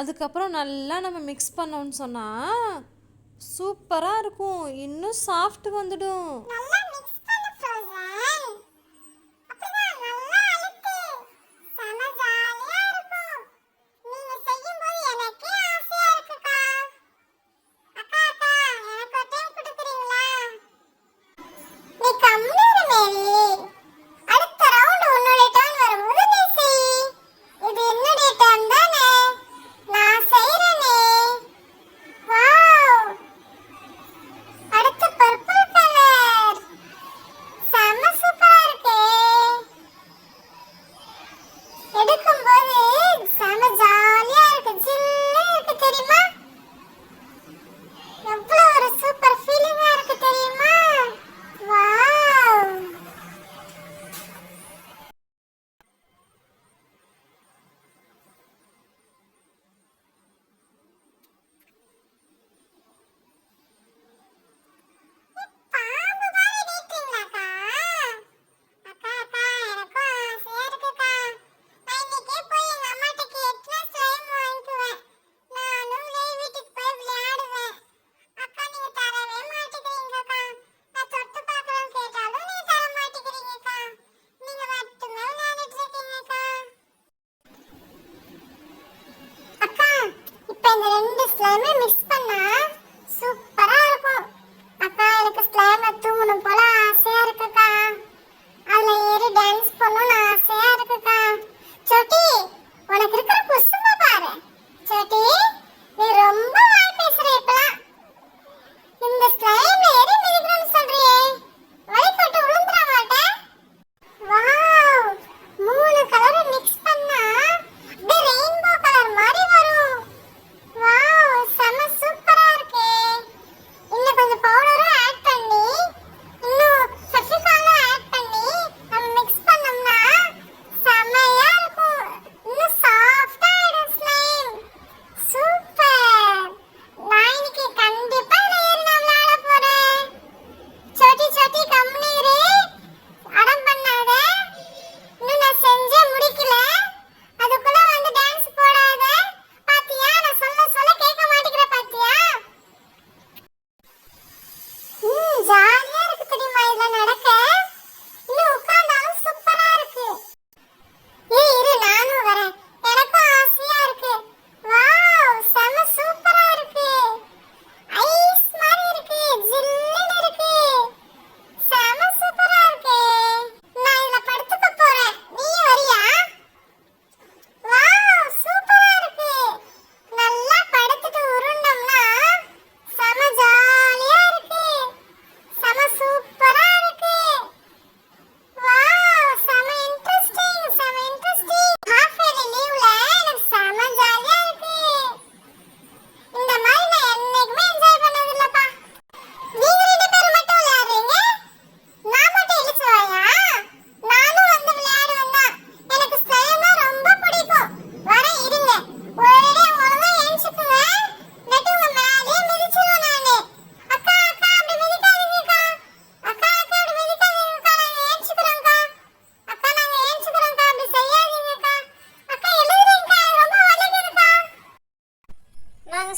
அதுக்கப்புறம் நல்லா நம்ம மிக்ஸ் பண்ணோன்னு சொன்னால் சூப்பராக இருக்கும். இன்னும் சாஃப்ட் வந்துடும். இந்த ரெண்டு ஸ்லைமே மிக்ஸ் பண்ணா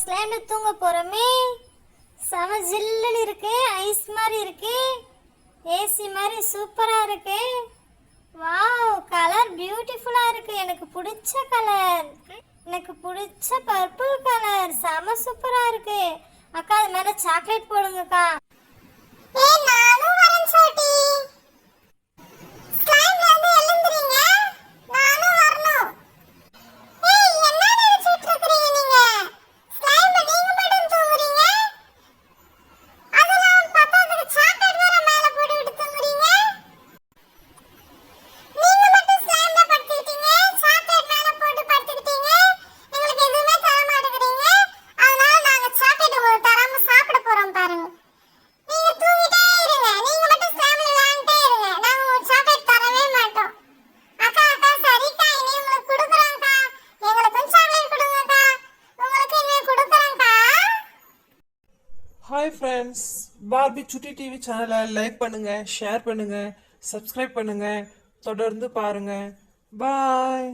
ஸ்லேம்ல தூங்க போகிறோமே செம ஜில்லுன்னு இருக்கு ஐஸ் மாதிரி இருக்கு ஏசி மாதிரி சூப்பராக இருக்கு. வாவ் கலர் பியூட்டிஃபுல்லாக இருக்கு. எனக்கு பிடிச்ச கலர் எனக்கு பிடிச்ச பர்பிள் கலர் செம சூப்பராக இருக்கு. அக்கா அது மேலே chocolate போடுங்கக்கா. Hi friends Barbie Chutti TV சேனலை லைக் பண்ணுங்கள் ஷேர் பண்ணுங்கள் சப்ஸ்கிரைப் பண்ணுங்கள் தொடர்ந்து பாருங்கள் பாய்